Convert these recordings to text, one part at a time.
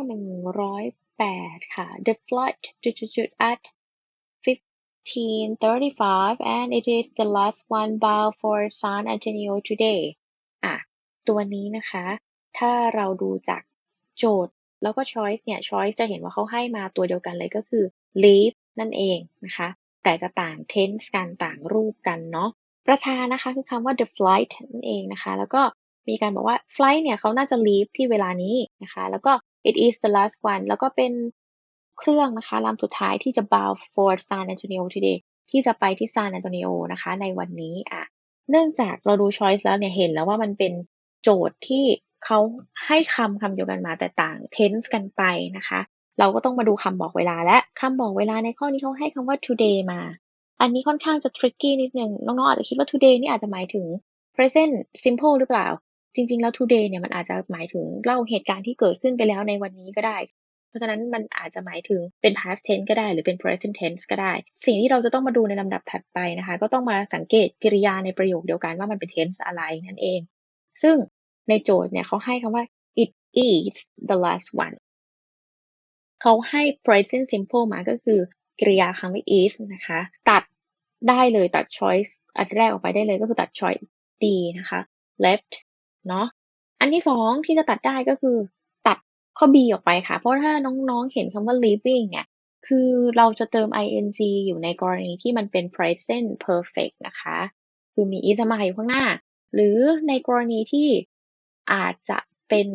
ข้อ108 ค่ะ The flight jujujuj at 15:35 and it is the last one bound for San Antonio today อะ ตัวนี้นะคะ ถ้าเราดูจากโจทย์แล้วก็ choice เนี่ย choice จะเห็นว่าเขาให้มาตัวเดียวกันเลยก็คือ leave นั่นเองนะคะ แต่จะต่าง tense กันต่างรูปกันเนาะ ประธานนะคะคือคำว่า the flight นั่นเองนะคะ แล้วก็มีการบอกว่า flight เนี่ยเขาน่าจะ leave ที่เวลานี้นะคะ แล้วก็ it is the last one แล้วก็เป็นเครื่องนะคะลำสุดท้ายที่จะ bound for San Antonio today ที่จะไปที่ San Antonio นะคะในวันนี้อะเนื่องจากเราดู choice แล้วเนี่ยเห็นแล้วว่ามันเป็นโจทย์ที่เขาให้คำคำเดียวกันมาแต่ต่าง tense กันไปนะคะ เราก็ต้องมาดูคำบอกเวลาและคำบอกเวลาในข้อนี้เขาให้คำว่า today มา อันนี้ค่อนข้างจะ tricky นิดนึงน้องๆอาจจะคิดว่า today นี่อาจจะหมายถึง present simple หรือเปล่า จริง ๆ แล้ว today เนี่ยมันอาจจะหมายถึงเล่าเหตุการณ์ที่เกิดขึ้นไปแล้วในวันนี้ก็ได้ เพราะฉะนั้นมันอาจจะหมายถึงเป็น past tense ก็ได้ หรือเป็น present tense ก็ได้ สิ่งที่เราจะต้องมาดูในลำดับถัดไปนะคะ ก็ต้องมาสังเกตกริยาในประโยคเดียวกันว่ามันเป็น tense อะไรนั่นเอง ซึ่งในโจทย์เนี่ยเขาให้คำว่า it is the last one เขาให้ present simple มาก็คือกริยาคำว่า is นะคะ ตัดได้เลยตัด choice อันแรกออกไปได้เลยก็คือตัด choice D นะคะ left เนาะอันที่สองที่จะตัดได้ก็คือ ตัดข้อ B ออกไปค่ะ เพราะถ้าน้องๆเห็นคำว่า living เนี่ย คือเราจะเติม ing อยู่ในกรณีที่มันเป็น present perfect นะคะ คือมี is มาอยู่ข้างหน้า หรือในกรณีที่อาจจะเป็น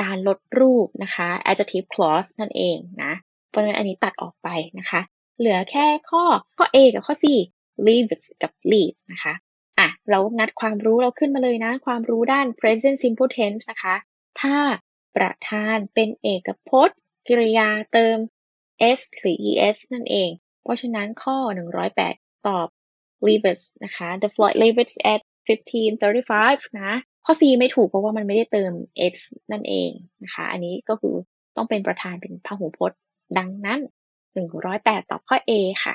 การลดรูปนะคะ adjective clause นั่นเองนะ เพราะฉะนั้นอันนี้ตัดออกไปนะคะ เหลือแค่ข้อข้อ A กับข้อ C leaves กับ leave นะคะ อะเรางัดความรู้เราขึ้นมาเลยนะ ความรู้ด้าน present simple tense นะคะ ถ้าประธานเป็นเอกพจน์ กริยาเติม s หรือ es นั่นเอง เพราะฉะนั้นข้อ 108 ตอบ leaves นะคะ the flight leaves at 15:35 นะ ข้อ C ไม่ถูกเพราะว่ามันไม่ได้เติม s นั่นเองนะคะ อันนี้ก็คือต้องเป็นประธานเป็นพหูพจน์ ดังนั้น 108 ตอบข้อ A ค่ะ